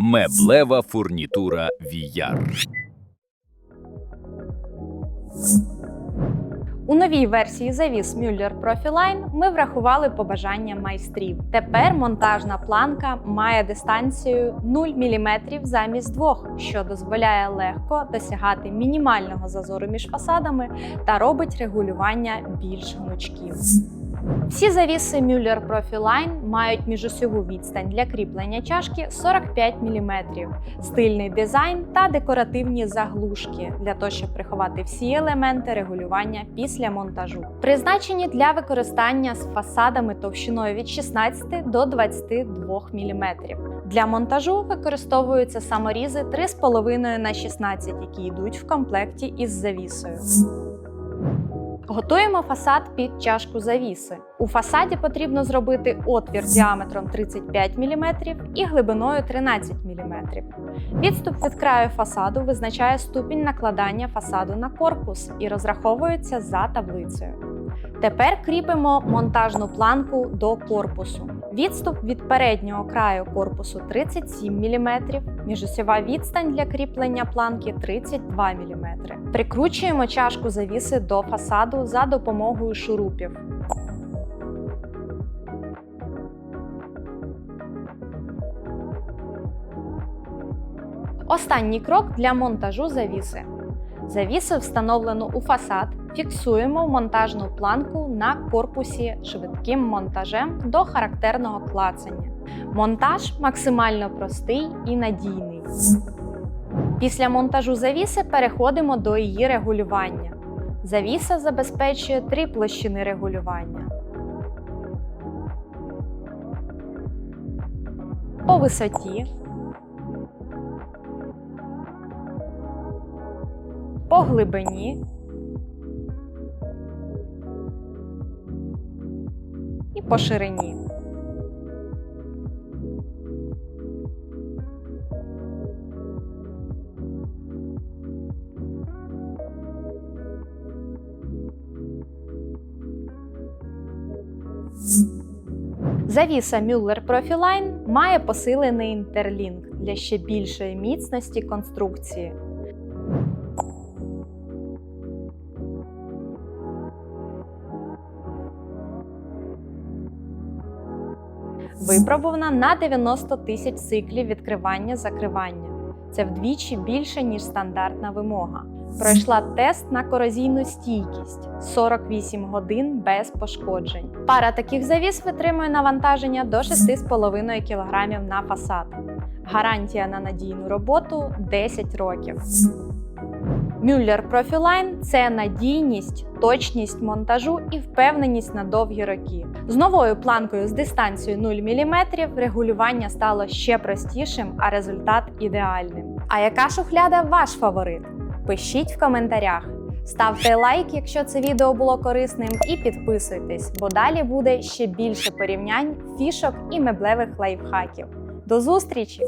Меблева фурнітура Віяр. У новій версії завіс Mueller Profiline ми врахували побажання майстрів. Тепер монтажна планка має дистанцію 0 мм замість 2, що дозволяє легко досягати мінімального зазору між фасадами та робить регулювання більш гнучким. Всі завіси Mueller Profiline мають міжосьову відстань для кріплення чашки 45 мм, стильний дизайн та декоративні заглушки для того, щоб приховати всі елементи регулювання після монтажу. Призначені для використання з фасадами товщиною від 16 до 22 мм. Для монтажу використовуються саморізи 3,5 на 16, які йдуть в комплекті із завісою. Готуємо фасад під чашку завіси. У фасаді потрібно зробити отвір діаметром 35 мм і глибиною 13 мм. Відступ від краю фасаду визначає ступінь накладання фасаду на корпус і розраховується за таблицею. Тепер кріпимо монтажну планку до корпусу. Відступ від переднього краю корпусу 37 мм, міжосьова відстань для кріплення планки 32 мм. Прикручуємо чашку завіси до фасаду за допомогою шурупів. Останній крок для монтажу завіси. Завіси встановлено у фасад. Фіксуємо монтажну планку на корпусі швидким монтажем до характерного клацання. Монтаж максимально простий і надійний. Після монтажу завіси переходимо до її регулювання. Завіса забезпечує три площини регулювання. По висоті, по глибині і по ширині. Завіса Mueller Profiline має посилений інтерлінк для ще більшої міцності конструкції. Випробувана на 90 тисяч циклів відкривання-закривання. Це вдвічі більше, ніж стандартна вимога. Пройшла тест на корозійну стійкість 48 годин без пошкоджень. Пара таких завіс витримує навантаження до 6,5 кг на фасад. Гарантія на надійну роботу 10 років. Mueller Profiline – це надійність, точність монтажу і впевненість на довгі роки. З новою планкою з дистанцією 0 мм регулювання стало ще простішим, а результат ідеальним. А яка шухляда ваш фаворит? Пишіть в коментарях. Ставте лайк, якщо це відео було корисним, і підписуйтесь, бо далі буде ще більше порівнянь, фішок і меблевих лайфхаків. До зустрічі!